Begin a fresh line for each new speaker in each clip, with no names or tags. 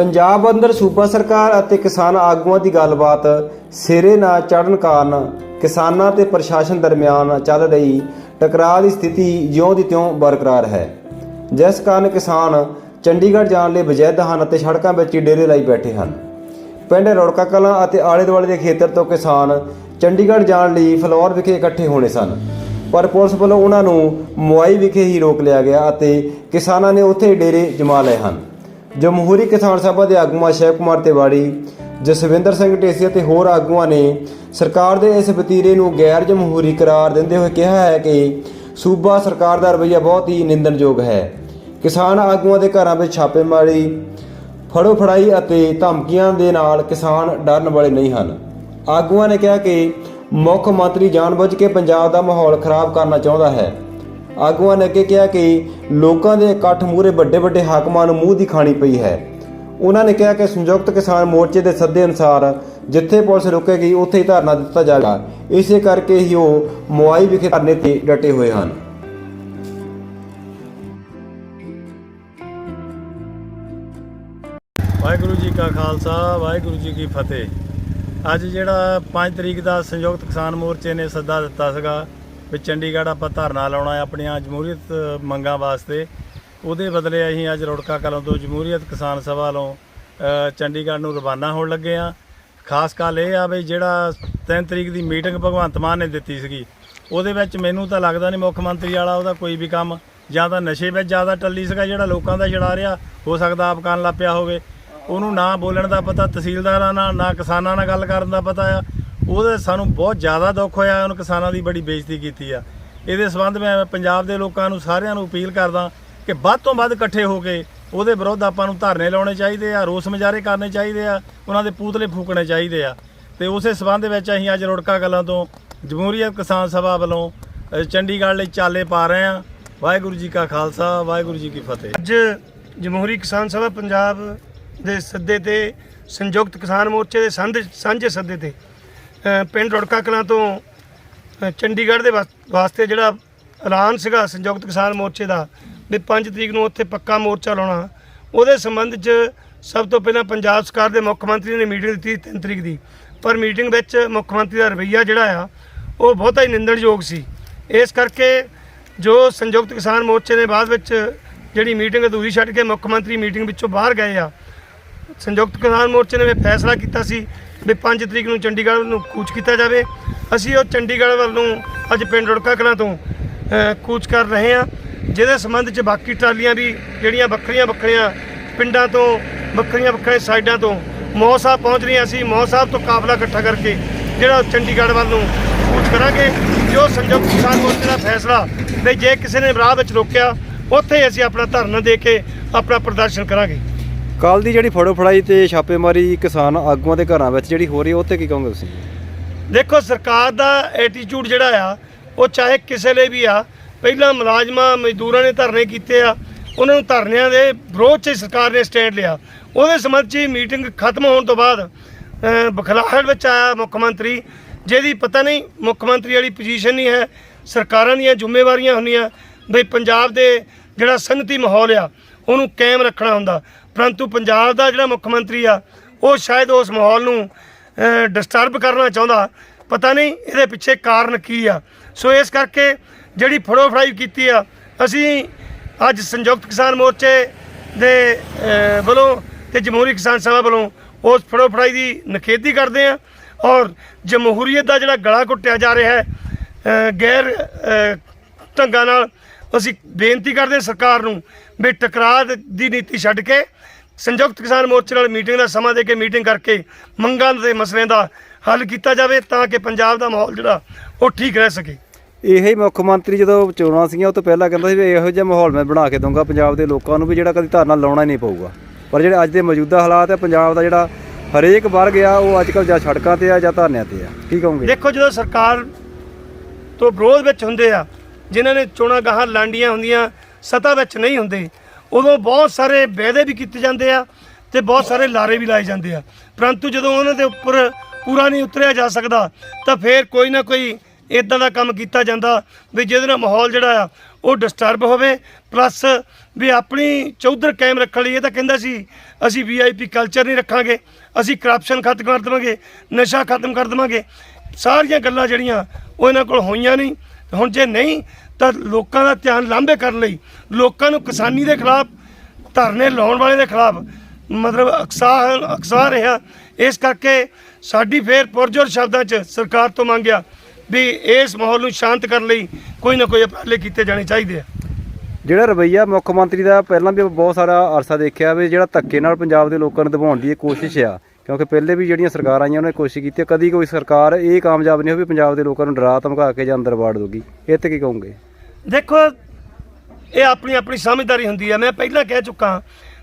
ਪੰਜਾਬ ਅੰਦਰ ਸੂਬਾ ਸਰਕਾਰ ਅਤੇ ਕਿਸਾਨ ਆਗੂਆਂ ਦੀ ਗੱਲਬਾਤ ਸਿਰੇ ਨਾ ਚੜਨ ਕਾਰਨ ਕਿਸਾਨਾਂ ਤੇ ਪ੍ਰਸ਼ਾਸਨ ਦਰਮਿਆਨ ਚੱਲ ਰਹੀ ਟਕਰਾਅ ਦੀ ਸਥਿਤੀ ਜਿਉਂ ਦੀ ਤਿਉਂ ਬਰਕਰਾਰ ਹੈ। ਜਿਸ ਕਾਰਨ ਕਿਸਾਨ ਚੰਡੀਗੜ੍ਹ ਜਾਣ ਲਈ ਬਜੈਦ ਹਨ ਅਤੇ ਸੜਕਾਂ ਵਿੱਚ ਹੀ ਡੇਰੇ ਲਾਈ ਬੈਠੇ ਹਨ। ਪਿੰਡ ਰੋੜਕਾ ਕਲਾਂ ਅਤੇ ਆਲੇ ਦੁਆਲੇ ਦੇ ਖੇਤਰ ਤੋਂ ਕਿਸਾਨ ਚੰਡੀਗੜ੍ਹ ਜਾਣ ਲਈ ਫਲੋਰ ਵਿਖੇ ਇਕੱਠੇ ਹੋਣੇ ਸਨ। ਪਰ ਪੁਲਿਸ ਵੱਲੋਂ ਉਹਨਾਂ ਨੂੰ ਮੁਆਈ ਵਿਖੇ ਹੀ ਰੋਕ ਲਿਆ ਗਿਆ ਅਤੇ ਕਿਸਾਨਾਂ ਨੇ ਉੱਥੇ ਹੀ ਡੇਰੇ ਜਮਾ ਲਏ ਹਨ। ਜਮਹੂਰੀ ਕਿਸਾਨ ਸਭਾ ਦੇ ਆਗੂਆਂ ਸ਼ਿਵ ਕੁਮਾਰ ਤਿਵਾੜੀ, ਜਸਵਿੰਦਰ ਸਿੰਘ ਢੇਸੀ ਅਤੇ ਹੋਰ ਆਗੂਆਂ ਨੇ ਸਰਕਾਰ ਦੇ ਇਸ ਵਤੀਰੇ ਨੂੰ ਗੈਰ ਜਮਹੂਰੀ ਕਰਾਰ ਦਿੰਦੇ ਹੋਏ ਕਿਹਾ ਹੈ ਕਿ ਸੂਬਾ ਸਰਕਾਰ ਦਾ ਰਵੱਈਆ ਬਹੁਤ ਹੀ ਨਿੰਦਣਯੋਗ ਹੈ। ਕਿਸਾਨ ਆਗੂਆਂ ਦੇ ਘਰਾਂ ਵਿੱਚ ਛਾਪੇਮਾਰੀ ਫੜੋ ਫੜਾਈ ਅਤੇ ਧਮਕੀਆਂ ਦੇ ਨਾਲ ਕਿਸਾਨ ਡਰਨ ਵਾਲੇ ਨਹੀਂ ਹਨ। ਆਗੂਆਂ ਨੇ ਕਿਹਾ ਕਿ ਮੁੱਖ ਮੰਤਰੀ ਜਾਣਬੁੱਝ ਕੇ ਪੰਜਾਬ ਦਾ ਮਾਹੌਲ ਖਰਾਬ ਕਰਨਾ ਚਾਹੁੰਦਾ ਹੈ। ਆਗੂਆਂ ਨੇ ਅੱਗੇ ਕਿਹਾ ਕਿ ਲੋਕਾਂ ਦੇ ਇਕੱਠ ਮੂਰੇ ਵੱਡੇ ਵੱਡੇ ਹਾਕਮਾਂ ਨੂੰ ਮੂੰਹ ਦੀ ਖਾਣੀ ਪਈ ਹੈ। ਉਹਨਾਂ ਨੇ ਕਿਹਾ ਕਿ ਸੰਯੁਕਤ ਕਿਸਾਨ ਮੋਰਚੇ ਦੇ ਸੱਦੇ ਅਨੁਸਾਰ ਜਿੱਥੇ ਪੁਲਿਸ ਰੁਕੇਗੀ, ਉੱਥੇ ਹੀ ਧਰਨਾ ਦਿੱਤਾ ਜਾਏਗਾ ਇਸੇ ਕਰਕੇ ਹੀ ਉਹ ਮੁਆਈ ਵਿਖੇ ਧਰਨੇ ਤੇ ਡਟੇ ਹੋਏ ਹਨ।
ਵਾਹਿਗੁਰੂ ਜੀ ਕਾ ਖਾਲਸਾ, ਵਾਹਿਗੁਰੂ ਜੀ ਕੀ ਫਤਿਹ। ਅੱਜ ਜਿਹੜਾ 5 ਤਰੀਕ ਦਾ ਸੰਯੁਕਤ ਕਿਸਾਨ ਮੋਰਚੇ ਨੇ ਸੱਦਾ ਦਿੱਤਾ ਸੀਗਾ ਵੀ ਚੰਡੀਗੜ੍ਹ ਆਪਾਂ ਧਰਨਾ ਲਾਉਣਾ ਹੈ ਆਪਣੀਆਂ ਜਮਹੂਰੀਅਤ ਮੰਗਾਂ ਵਾਸਤੇ। ਉਹਦੇ ਬਦਲੇ ਅਸੀਂ ਅੱਜ ਰੁੜਕਾ ਕਲਾਂ ਤੋਂ ਜਮਹੂਰੀਅਤ ਕਿਸਾਨ ਸਭਾ ਵੱਲੋਂ ਚੰਡੀਗੜ੍ਹ ਨੂੰ ਰਵਾਨਾ ਹੋਣ ਲੱਗੇ ਆ ਖਾਸ ਗੱਲ ਇਹ ਆ ਵੀ ਜਿਹੜਾ 3 ਤਰੀਕ ਦੀ ਮੀਟਿੰਗ ਭਗਵੰਤ ਮਾਨ ਨੇ ਦਿੱਤੀ ਸੀਗੀ, ਉਹਦੇ ਵਿੱਚ ਮੈਨੂੰ ਤਾਂ ਲੱਗਦਾ ਨਹੀਂ ਮੁੱਖ ਮੰਤਰੀ ਵਾਲਾ ਉਹਦਾ ਕੋਈ ਵੀ ਕੰਮ, ਜਾਂ ਤਾਂ ਨਸ਼ੇ ਵਿੱਚ ਜ਼ਿਆਦਾ ਟੱਲੀ ਸੀਗਾ ਜਿਹੜਾ ਲੋਕਾਂ ਦਾ ਛੜਾ ਰਿਹਾ, ਹੋ ਸਕਦਾ ਆਪ ਕਰਨ ਲੱਪਿਆ ਹੋਵੇ। ਉਹਨੂੰ ਨਾ ਬੋਲਣ ਦਾ ਪਤਾ, ਤਹਿਸੀਲਦਾਰਾਂ ਨਾਲ, ਨਾ ਕਿਸਾਨਾਂ ਨਾਲ ਗੱਲ ਕਰਨ ਦਾ ਪਤਾ ਆ। ਉਹਦੇ ਸਾਨੂੰ ਬਹੁਤ ਜ਼ਿਆਦਾ ਦੁੱਖ ਹੋਇਆ, ਉਹਨੂੰ ਕਿਸਾਨਾਂ ਦੀ ਬੜੀ ਬੇਇੱਜ਼ਤੀ ਕੀਤੀ ਆ। ਇਹਦੇ ਸੰਬੰਧ ਮੈਂ ਪੰਜਾਬ ਦੇ ਲੋਕਾਂ ਨੂੰ ਸਾਰਿਆਂ ਨੂੰ ਅਪੀਲ ਕਰਦਾ ਕਿ ਵੱਧ ਤੋਂ ਵੱਧ ਇਕੱਠੇ ਹੋ ਕੇ ਉਹਦੇ ਵਿਰੁੱਧ ਆਪਾਂ ਨੂੰ ਧਰਨੇ ਲਾਉਣੇ ਚਾਹੀਦੇ ਆ, ਰੋਸ ਮੁਜ਼ਾਹਰੇ ਕਰਨੇ ਚਾਹੀਦੇ ਆ, ਉਹਨਾਂ ਦੇ ਪੂਤਲੇ ਫੂਕਣੇ ਚਾਹੀਦੇ ਆ। ਤੇ ਉਸੇ ਸਬੰਧ ਵਿੱਚ ਅਸੀਂ ਅੱਜ ਰੁੜਕਾ ਗੱਲਾਂ ਤੋਂ ਜਮਹੂਰੀਅਤ ਕਿਸਾਨ ਸਭਾ ਵੱਲੋਂ ਚੰਡੀਗੜ੍ਹ ਲਈ ਚਾਲੇ ਪਾ ਰਹੇ ਆ ਵਾਹਿਗੁਰੂ ਜੀ ਕਾ ਖਾਲਸਾ, ਵਾਹਿਗੁਰੂ ਜੀ ਕੀ ਫਤਿਹ।
ਅੱਜ ਜਮਹੂਰੀ ਕਿਸਾਨ ਸਭਾ ਪੰਜਾਬ ਦੇ ਸੱਦੇ ਤੇ ਸੰਯੁਕਤ ਕਿਸਾਨ ਮੋਰਚੇ ਦੇ ਸੰਧ- ਸਾਂਝੇ ਸੱਦੇ ਤੇ ਪਿੰਡ ਰੋੜਕਾ ਕਲਾਂ ਤੋਂ ਚੰਡੀਗੜ੍ਹ ਦੇ ਵਾਸ- ਵਾਸਤੇ ਜਿਹੜਾ ਐਲਾਨ ਸੀਗਾ ਸੰਯੁਕਤ ਕਿਸਾਨ ਮੋਰਚੇ ਦਾ ਵੀ 5 ਤਰੀਕ ਨੂੰ ਉੱਥੇ ਪੱਕਾ ਮੋਰਚਾ ਲਾਉਣਾ। ਉਹਦੇ ਸੰਬੰਧ 'ਚ ਸਭ ਤੋਂ ਪਹਿਲਾਂ ਪੰਜਾਬ ਸਰਕਾਰ ਦੇ ਮੁੱਖ ਮੰਤਰੀ ਨੇ ਮੀਟਿੰਗ ਦਿੱਤੀ 3 ਤਰੀਕ ਦੀ। ਪਰ ਮੀਟਿੰਗ ਵਿੱਚ ਮੁੱਖ ਮੰਤਰੀ ਦਾ ਰਵੱਈਆ ਜਿਹੜਾ ਆ, ਉਹ ਬਹੁਤਾ ਹੀ ਨਿੰਦਣਯੋਗ ਸੀ। ਇਸ ਕਰਕੇ ਜੋ ਸੰਯੁਕਤ ਕਿਸਾਨ ਮੋਰਚੇ ਨੇ ਬਾਅਦ ਵਿੱਚ ਜਿਹੜੀ ਮੀਟਿੰਗ ਅਧੂਰੀ ਛੱਡ ਕੇ ਮੁੱਖ ਮੰਤਰੀ ਮੀਟਿੰਗ ਵਿੱਚੋਂ ਬਾਹਰ ਗਏ ਆ, ਸੰਯੁਕਤ ਕਿਸਾਨ ਮੋਰਚੇ ਨੇ ਇਹ ਫੈਸਲਾ ਕੀਤਾ ਸੀ ਵੀ 5 ਤਰੀਕ ਨੂੰ ਚੰਡੀਗੜ੍ਹ ਨੂੰ ਕੂਚ ਕੀਤਾ ਜਾਵੇ। ਅਸੀਂ ਉਹ ਚੰਡੀਗੜ੍ਹ ਵੱਲ ਨੂੰ ਅੱਜ ਪਿੰਡ ਰੁੜਕਾ ਕਲਾਂ ਤੋਂ ਕੂਚ ਕਰ ਰਹੇ ਹਾਂ। ਜਿਹਦੇ ਸੰਬੰਧ 'ਚ ਬਾਕੀ ਟਰਾਲੀਆਂ ਵੀ ਜਿਹੜੀਆਂ ਵੱਖਰੀਆਂ ਵੱਖਰੀਆਂ ਪਿੰਡਾਂ ਤੋਂ, ਵੱਖਰੀਆਂ ਵੱਖਰੀਆਂ ਸਾਈਡਾਂ ਤੋਂ ਮੌ ਸਾਹਿਬ ਪਹੁੰਚ ਰਹੀਆਂ ਸੀ। ਮੌ ਸਾਹਿਬ ਤੋਂ ਕਾਫਲਾ ਇਕੱਠਾ ਕਰਕੇ ਜਿਹੜਾ ਚੰਡੀਗੜ੍ਹ ਵੱਲ ਨੂੰ ਕੂਚ ਕਰਾਂਗੇ। ਜੋ ਸੰਯੁਕਤ ਕਿਸਾਨ ਮੋਰਚੇ ਦਾ ਫੈਸਲਾ ਵੀ ਜੇ ਕਿਸੇ ਨੇ ਰਾਹ ਵਿੱਚ ਰੋਕਿਆ, ਉੱਥੇ ਹੀ ਅਸੀਂ ਆਪਣਾ ਧਰਨਾ ਦੇ ਕੇ ਆਪਣਾ ਪ੍ਰਦਰਸ਼ਨ ਕਰਾਂਗੇ।
ਕੱਲ ਦੀ ਜਿਹੜੀ ਫੜੋ ਫੜਾਈ ਤੇ ਛਾਪੇਮਾਰੀ ਕਿਸਾਨ ਆਗੂਆਂ ਦੇ ਘਰਾਂ ਵਿੱਚ ਜਿਹੜੀ ਹੋ ਰਹੀ ਹੈ ਉਹ ਤੇ ਕੀ ਕਹੋਗੇ ਤੁਸੀਂ?
ਦੇਖੋ ਸਰਕਾਰ ਦਾ ਐਟੀਟਿਊਡ ਜਿਹੜਾ ਆ ਉਹ ਚਾਹੇ ਕਿਸੇ ਲਈ ਵੀ ਆ ਪਹਿਲਾਂ ਮੁਲਾਜ਼ਮਾਂ ਮਜ਼ਦੂਰਾਂ ਨੇ ਧਰਨੇ ਕੀਤੇ ਆ ਉਹਨਾਂ ਨੂੰ ਧਰਨਿਆਂ ਦੇ ਵਿਰੋਧ 'ਚ ਹੀ ਸਰਕਾਰ ਨੇ ਸਟੈਂਡ ਲਿਆ। ਉਹਦੇ ਸੰਬੰਧ 'ਚ ਹੀ ਮੀਟਿੰਗ ਖਤਮ ਹੋਣ ਤੋਂ ਬਾਅਦ ਅ, ਬਖਲਾਹਟ ਵਿੱਚ ਆਇਆ ਮੁੱਖ ਮੰਤਰੀ ਜਿਹਦੀ ਪਤਾ ਨਹੀਂ ਮੁੱਖ ਮੰਤਰੀ ਵਾਲੀ ਪੋਜੀਸ਼ਨ ਨਹੀਂ ਹੈ। ਸਰਕਾਰਾਂ ਦੀਆਂ ਜ਼ਿੰਮੇਵਾਰੀਆਂ ਹੁੰਦੀਆਂ। ਬਈ ਪੰਜਾਬ ਦੇ ਜਿਹੜਾ ਸਨਅਤੀ ਮਾਹੌਲ ਆ ਉਹਨੂੰ ਕਾਇਮ ਰੱਖਣਾ ਹੁੰਦਾ। ਪਰੰਤੂ ਪੰਜਾਬ ਦਾ ਜਿਹੜਾ ਮੁੱਖ ਮੰਤਰੀ ਆ, ਉਹ ਸ਼ਾਇਦ ਉਸ ਮਾਹੌਲ ਨੂੰ ਡਿਸਟਰਬ ਕਰਨਾ ਚਾਹੁੰਦਾ। ਪਤਾ ਨਹੀਂ ਇਹਦੇ ਪਿੱਛੇ ਕਾਰਨ ਕੀ ਆ। ਸੋ ਇਸ ਕਰਕੇ ਜਿਹੜੀ ਫੜੋ ਫੜਾਈ ਕੀਤੀ ਆ, ਅਸੀਂ ਅੱਜ ਸੰਯੁਕਤ ਕਿਸਾਨ ਮੋਰਚੇ ਦੇ ਵੱਲੋਂ ਤੇ ਜਮਹੂਰੀ ਕਿਸਾਨ ਸਭਾ ਵੱਲੋਂ ਉਸ ਫੜੋ ਫੜਾਈ ਦੀ ਨਿਖੇਧੀ ਕਰਦੇ ਆ ਔਰ ਜਮਹੂਰੀਅਤ ਦਾ ਜਿਹੜਾ ਗਲਾ ਘੁੱਟਿਆ ਜਾ ਰਿਹਾ ਹੈ ਗੈਰ ਢੰਗਾਂ ਨਾਲ ਅਸੀਂ ਬੇਨਤੀ ਕਰਦੇ ਹਾਂ ਸਰਕਾਰ ਨੂੰ ਵੀ ਟਕਰਾਅ ਦ- ਨੀਤੀ ਛੱਡ ਕੇ ਸੰਯੁਕਤ ਕਿਸਾਨ ਮੋਰਚੇ ਨਾਲ ਮੀਟਿੰਗ ਦਾ ਸਮਾਂ ਦੇ ਕੇ ਮੀਟਿੰਗ ਕਰਕੇ ਮੰਗਾਂ ਦੇ ਮਸਲਿਆਂ ਦਾ ਹੱਲ ਕੀਤਾ ਜਾਵੇ ਤਾਂ ਕਿ ਪੰਜਾਬ ਦਾ ਮਾਹੌਲ ਜਿਹੜਾ ਉਹ ਠੀਕ ਰਹਿ ਸਕੇ।
ਇਹ ਹੀ ਮੁੱਖ ਮੰਤਰੀ ਜਦੋਂ ਚੋਣਾਂ ਸੀਗੀਆਂ ਉਹ ਤੋਂ ਪਹਿਲਾਂ ਕਹਿੰਦਾ ਸੀ ਵੀ ਇਹੋ ਜਿਹਾ ਮਾਹੌਲ ਮੈਂ ਬਣਾ ਕੇ ਦਊਂਗਾ ਪੰਜਾਬ ਦੇ ਲੋਕਾਂ ਨੂੰ ਵੀ ਜਿਹੜਾ ਕਦੀ ਧਰਨਾ ਲਾਉਣਾ ਹੀ ਨਹੀਂ ਪਊਗਾ। ਪਰ ਜਿਹੜੇ ਅੱਜ ਦੇ ਮੌਜੂਦਾ ਹਾਲਾਤ ਹੈ ਪੰਜਾਬ ਦਾ ਜਿਹੜਾ ਹਰੇਕ ਵਰਗ ਆ ਉਹ ਅੱਜ ਕੱਲ੍ਹ ਜਾਂ ਸੜਕਾਂ ਤੇ ਆ ਜਾਂ ਧਰਨਿਆਂ ਤੇ ਆ। ਕੀ ਕਹੋਗੇ?
ਦੇਖੋ ਜਦੋਂ ਸਰਕਾਰ ਤੋਂ ਵਿਰੋਧ ਵਿੱਚ ਹੁੰਦੇ ਆ ਜਿਨ੍ਹਾਂ ਨੇ ਚੋਣਾਂ ਗਾਹਾਂ ਲਾਂਡੀਆਂ ਹੁੰਦੀਆਂ ਸਤਾ ਵਿੱਚ ਨਹੀਂ ਹੁੰਦੇ। ਉਦੋਂ ਬਹੁਤ ਸਾਰੇ ਵਾਅਦੇ ਵੀ ਕੀਤੇ ਜਾਂਦੇ ਆ ਤੇ ਬਹੁਤ ਸਾਰੇ ਲਾਰੇ ਵੀ ਲਾਏ ਜਾਂਦੇ ਆ। ਪਰੰਤੂ ਜਦੋਂ ਉਹਨਾਂ ਦੇ ਉੱਪਰ ਪੂਰਾ ਨਹੀਂ ਉਤਰਿਆ ਜਾ ਸਕਦਾ, ਤਾਂ ਫਿਰ ਕੋਈ ਨਾ ਕੋਈ ਇਦਾਂ ਦਾ ਕੰਮ ਕੀਤਾ ਜਾਂਦਾ ਵੀ ਜਿਹਦੇ ਨਾਲ ਮਾਹੌਲ ਜਿਹੜਾ ਆ, ਉਹ ਡਿਸਟਰਬ ਹੋਵੇ। ਪਲੱਸ ਵੀ ਆਪਣੀ ਚੌਧਰ ਕਾਇਮ ਰੱਖਣ ਲਈ ਇਹ ਤਾਂ ਕਹਿੰਦਾ ਸੀ, ਅਸੀਂ ਵੀਆਈਪੀ ਕਲਚਰ ਨਹੀਂ ਰੱਖਾਂਗੇ, ਅਸੀਂ ਕਰਪਸ਼ਨ ਖਤਮ ਕਰ ਦੇਵਾਂਗੇ, ਨਸ਼ਾ ਖਤਮ ਕਰ ਦੇਵਾਂਗੇ। ਸਾਰੀਆਂ ਗੱਲਾਂ ਜਿਹੜੀਆਂ ਉਹ ਇਹਨਾਂ ਕੋਲ ਹੋਈਆਂ ਨਹੀਂ। ਹੁਣ ਜੇ ਨਹੀਂ ਤਾਂ ਲੋਕਾਂ ਦਾ ਧਿਆਨ ਲਾਂਭੇ ਕਰਨ ਲਈ ਲੋਕਾਂ ਨੂੰ ਕਿਸਾਨੀ ਦੇ ਖਿਲਾਫ ਧਰਨੇ ਲਾਉਣ ਵਾਲੇ ਦੇ ਖਿਲਾਫ ਮਤਲਬ ਅਕਸਾ ਅਕਸਾ ਰਿਹਾ ਇਸ ਕਰਕੇ ਸਾਡੀ ਫੇਰ ਪੁਰਜੋਰ ਸ਼ਬਦਾਂ 'ਚ ਸਰਕਾਰ ਤੋਂ ਮੰਗਿਆ ਵੀ ਇਸ ਮਾਹੌਲ ਨੂੰ ਸ਼ਾਂਤ ਕਰਨ ਲਈ ਕੋਈ ਨਾ ਕੋਈ ਉਪਰਾਲੇ ਕੀਤੇ ਜਾਣੇ ਚਾਹੀਦੇ ਆ।
ਜਿਹੜਾ ਰਵਈਆ ਮੁੱਖ ਮੰਤਰੀ ਦਾ ਪਹਿਲਾਂ ਵੀ ਬਹੁਤ ਸਾਰਾ ਅਰਸਾ ਦੇਖਿਆ ਵੀ ਜਿਹੜਾ ਧੱਕੇ ਨਾਲ ਪੰਜਾਬ ਦੇ ਲੋਕਾਂ ਨੂੰ ਦਬਾਉਣ ਦੀ ਇਹ ਕੋਸ਼ਿਸ਼ ਆ ਕਿਉਂਕਿ ਪਹਿਲੇ ਵੀ ਜਿਹੜੀਆਂ ਸਰਕਾਰਾਂ ਆਈਆਂ ਉਹਨੇ ਕੋਸ਼ਿਸ਼ ਕੀਤੀ ਆ, ਕਦੀ ਕੋਈ ਸਰਕਾਰ ਇਹ ਕਾਮਯਾਬ ਨਹੀਂ ਹੋਈ ਪੰਜਾਬ ਦੇ ਲੋਕਾਂ ਨੂੰ ਡਰਾ ਧਮਕਾ ਕੇ ਜਾਂ ਅੰਦਰ ਵਾੜ ਦੂਗੀ ਇਹ ਤੇ ਕੀ ਕਹੋਗੇ?
ਦੇਖੋ, ਇਹ ਆਪਣੀ ਆਪਣੀ ਸਮਝਦਾਰੀ ਹੁੰਦੀ ਹੈ ਮੈਂ ਪਹਿਲਾਂ ਕਹਿ ਚੁੱਕਾ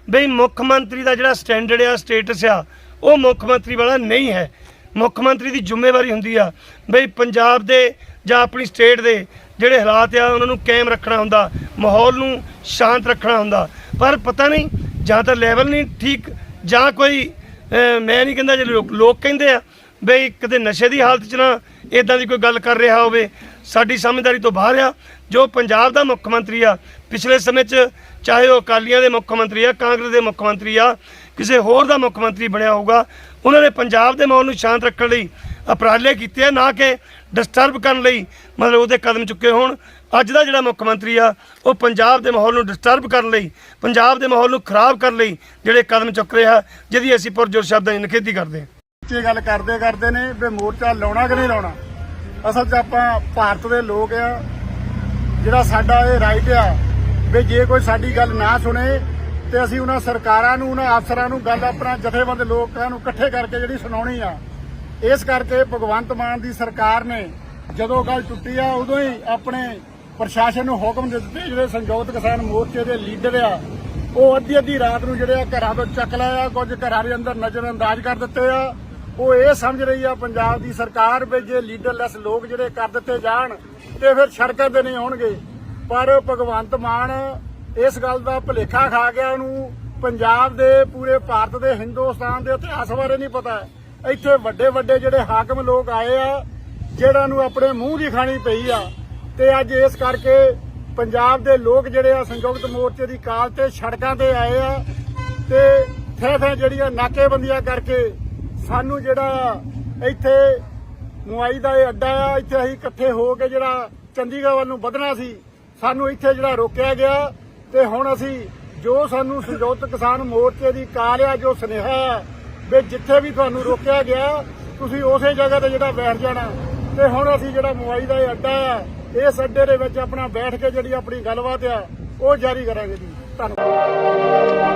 ਬਈ ਮੁੱਖ ਮੰਤਰੀ ਦਾ ਜਿਹੜਾ ਸਟੈਂਡਰਡ ਆ ਸਟੇਟਸ ਆ, ਉਹ ਮੁੱਖ ਮੰਤਰੀ ਵਾਲਾ ਨਹੀਂ ਹੈ। ਮੁੱਖ ਮੰਤਰੀ ਦੀ ਜ਼ਿੰਮੇਵਾਰੀ ਹੁੰਦੀ ਆ ਬਈ ਪੰਜਾਬ ਦੇ ਜਾਂ ਆਪਣੀ ਸਟੇਟ ਦੇ ਜਿਹੜੇ ਹਾਲਾਤ ਆ, ਉਹਨਾਂ ਨੂੰ ਕਾਇਮ ਰੱਖਣਾ ਹੁੰਦਾ, ਮਾਹੌਲ ਨੂੰ ਸ਼ਾਂਤ ਰੱਖਣਾ ਹੁੰਦਾ। ਪਰ ਪਤਾ ਨਹੀਂ, ਜਾਂ ਤਾਂ ਲੈਵਲ ਨਹੀਂ ਠੀਕ, ਜਾਂ ਕੋਈ ਮੈਂ ਨਹੀਂ ਕਹਿੰਦਾ ਜੇ ਲੋਕ ਲੋਕ ਕਹਿੰਦੇ ਆ ਬਈ ਕਿਤੇ ਨਸ਼ੇ ਦੀ ਹਾਲਤ 'ਚ ਨਾ ਇਦਾਂ ਦੀ ਕੋਈ ਗੱਲ ਕਰ ਰਿਹਾ ਹੋਵੇ, ਸਾਡੀ ਸਮਝਦਾਰੀ ਤੋਂ ਬਾਹਰ ਆ। ਜੋ ਪੰਜਾਬ ਦਾ ਮੁੱਖ ਮੰਤਰੀ ਆ, ਪਿਛਲੇ ਸਮੇਂ 'ਚ ਚਾਹੇ ਉਹ ਅਕਾਲੀਆਂ ਦੇ ਮੁੱਖ ਮੰਤਰੀ ਆ, ਕਾਂਗਰਸ ਦੇ ਮੁੱਖ ਮੰਤਰੀ ਆ, ਕਿਸੇ ਹੋਰ ਦਾ ਮੁੱਖ ਮੰਤਰੀ ਬਣਿਆ ਹੋਊਗਾ, ਉਹਨਾਂ ਨੇ ਪੰਜਾਬ ਦੇ ਮਾਹੌਲ ਨੂੰ ਸ਼ਾਂਤ ਰੱਖਣ ਲਈ ਉਪਰਾਲੇ ਕੀਤੇ ਆ, ਨਾ ਕਿ ਡਿਸਟਰਬ ਕਰਨ ਲਈ ਮਤਲਬ ਉਹਦੇ ਕਦਮ ਚੁੱਕੇ ਹੋਣ। ਅੱਜ ਦਾ ਜਿਹੜਾ ਮੁੱਖ ਮੰਤਰੀ ਆ, ਉਹ ਪੰਜਾਬ ਦੇ ਮਾਹੌਲ ਨੂੰ ਡਿਸਟਰਬ ਕਰਨ ਲਈ, ਪੰਜਾਬ ਦੇ ਮਾਹੌਲ ਨੂੰ ਖਰਾਬ ਕਰਨ ਲਈ ਜਿਹੜੇ ਕਦਮ ਚੁੱਕ ਰਿਹਾ, ਜਿਹਦੀ ਅਸੀਂ ਪੁਰਜੋਰ ਸ਼ਬਦਾਂ ਦੀ ਨਿਖੇਧੀ ਕਰਦੇ ਹਾਂ।
ਇਹ ਗੱਲ ਕਰਦੇ ਕਰਦੇ ਨੇ ਵੀ ਮੋਰਚਾ ਲਾਉਣਾ ਕਿ ਨਹੀਂ ਲਾਉਣਾ। ਅਸਲ 'ਚ ਆਪਾਂ ਭਾਰਤ ਦੇ ਲੋਕ ਆ, ਜਿਹੜਾ ਸਾਡਾ ਇਹ ਰਾਈਟ ਆ, ਵੀ ਜੇ ਕੋਈ ਸਾਡੀ ਗੱਲ ਨਾ ਸੁਣੇ ਤੇ ਅਸੀਂ ਉਹਨਾਂ ਸਰਕਾਰਾਂ ਨੂੰ, ਉਹਨਾਂ ਅਫਸਰਾਂ ਨੂੰ, ਗੱਲ ਆਪਣਾ ਜਥੇਬੰਦ ਲੋਕਾਂ ਨੂੰ ਇਕੱਠੇ ਕਰਕੇ ਜਿਹੜੀ ਸੁਣਾਉਣੀ ਆ, ਇਸ ਕਰਕੇ ਭਗਵੰਤ ਮਾਨ ਦੀ ਸਰਕਾਰ ਨੇ ਜਦੋਂ ਗੱਲ ਟੁੱਟੀ ਆ, ਉਦੋਂ ਹੀ ਆਪਣੇ ਪ੍ਰਸ਼ਾਸਨ ਨੂੰ ਹੁਕਮ ਦੇ ਦਿੱਤੇ, ਜਿਹੜੇ ਸੰਯੁਕਤ ਕਿਸਾਨ ਮੋਰਚੇ ਦੇ ਲੀਡਰ ਆ, ਉਹ ਅੱਧੀ ਅੱਧੀ ਰਾਤ ਨੂੰ ਜਿਹੜੇ ਆ ਘਰਾਂ ਤੋਂ ਚੱਕ ਲਿਆ ਆ, ਕੁਝ ਘਰਾਂ ਦੇ ਅੰਦਰ ਨਜ਼ਰ ਅੰਦਾਜ਼ ਕਰ ਦਿੱਤੇ ਆ। ਉਹ ਇਹ ਸਮਝ ਰਹੀ ਆ ਪੰਜਾਬ ਦੀ ਸਰਕਾਰ ਵੀ ਜੇ ਲੀਡਰਲੈਸ ਲੋਕ ਜਿਹੜੇ ਕਰ ਦਿੱਤੇ ਜਾਣ ਤੇ ਫਿਰ ਸੜਕਾਂ ਤੇ ਨਹੀਂ ਆਉਣਗੇ। ਪਰ ਭਗਵੰਤ ਮਾਨ ਇਸ ਗੱਲ ਦਾ ਭੁਲੇਖਾ ਖਾ ਗਿਆ ਉਹਨੂੰ। ਪੰਜਾਬ ਦੇ ਪੂਰੇ ਭਾਰਤ ਦੇ ਹਿੰਦੁਸਤਾਨ ਦੇ ਇਤਿਹਾਸ ਬਾਰੇ ਨਹੀਂ ਪਤਾ। ਇੱਥੇ ਵੱਡੇ ਵੱਡੇ ਜਿਹੜੇ ਹਾਕਮ ਲੋਕ ਆਏ ਆ ਜਿਹੜਾ ਨੂੰ ਆਪਣੇ ਮੂੰਹ ਦੀ ਖਾਣੀ ਪਈ ਆ। ਤੇ ਅੱਜ ਇਸ ਕਰਕੇ ਪੰਜਾਬ ਦੇ ਲੋਕ ਜਿਹੜੇ ਆ ਸੰਯੁਕਤ ਮੋਰਚੇ ਦੀ ਕਾਲ ਤੇ ਸੜਕਾਂ ਤੇ ਆਏ ਆ ਤੇ ਥੈ ਥੈ ਜਿਹੜੀਆਂ ਨਾਕੇਬੰਦੀਆਂ ਕਰਕੇ ਸਾਨੂੰ ਜਿਹੜਾ ਇੱਥੇ ਮੁਆਈ ਦਾ ਇਹ ਅੱਡਾ ਆ, ਇੱਥੇ ਅਸੀਂ ਇਕੱਠੇ ਹੋ ਕੇ ਜਿਹੜਾ ਚੰਡੀਗੜ੍ਹ ਵੱਲ ਨੂੰ ਵਧਣਾ ਸੀ, ਸਾਨੂੰ ਇੱਥੇ ਜਿਹੜਾ ਰੋਕਿਆ ਗਿਆ ਤੇ ਹੁਣ ਅਸੀਂ ਜੋ ਸਾਨੂੰ ਸੰਯੁਕਤ ਕਿਸਾਨ ਮੋਰਚੇ ਦੀ ਕਾਰ ਆ, ਜੋ ਸੁਨੇਹਾ ਹੈ ਵੀ ਜਿੱਥੇ ਵੀ ਤੁਹਾਨੂੰ ਰੋਕਿਆ ਗਿਆ, ਤੁਸੀਂ ਉਸੇ ਜਗ੍ਹਾ ਤੇ ਜਿਹੜਾ ਬੈਠ ਜਾਣਾ। ਤੇ ਹੁਣ ਅਸੀਂ ਜਿਹੜਾ ਮੁਆਈ ਦਾ ਇਹ ਅੱਡਾ ਹੈ ਇਸ ਅੱਡੇ ਦੇ ਵਿੱਚ ਆਪਣਾ ਬੈਠ ਕੇ ਜਿਹੜੀ ਆਪਣੀ ਗੱਲਬਾਤ ਆ, ਉਹ ਜਾਰੀ ਕਰਾਂਗੇ ਜੀ। ਧੰਨਵਾਦ।